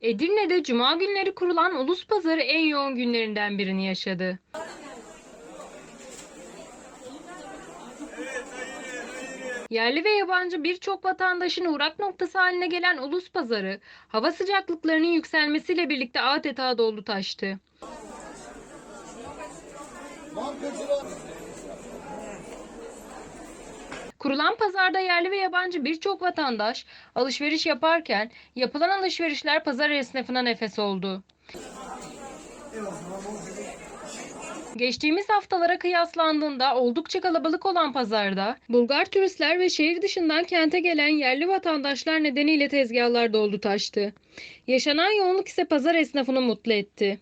Edirne'de cuma günleri kurulan ulus pazarı en yoğun günlerinden birini yaşadı. Yerli ve yabancı birçok vatandaşın uğrak noktası haline gelen ulus pazarı, hava sıcaklıklarının yükselmesiyle birlikte adeta doldu taştı. Kurulan pazarda yerli ve yabancı birçok vatandaş alışveriş yaparken yapılan alışverişler pazar esnafına nefes oldu. Geçtiğimiz haftalara kıyaslandığında oldukça kalabalık olan pazarda Bulgar turistler ve şehir dışından kente gelen yerli vatandaşlar nedeniyle tezgahlar doldu taştı. Yaşanan yoğunluk ise pazar esnafını mutlu etti.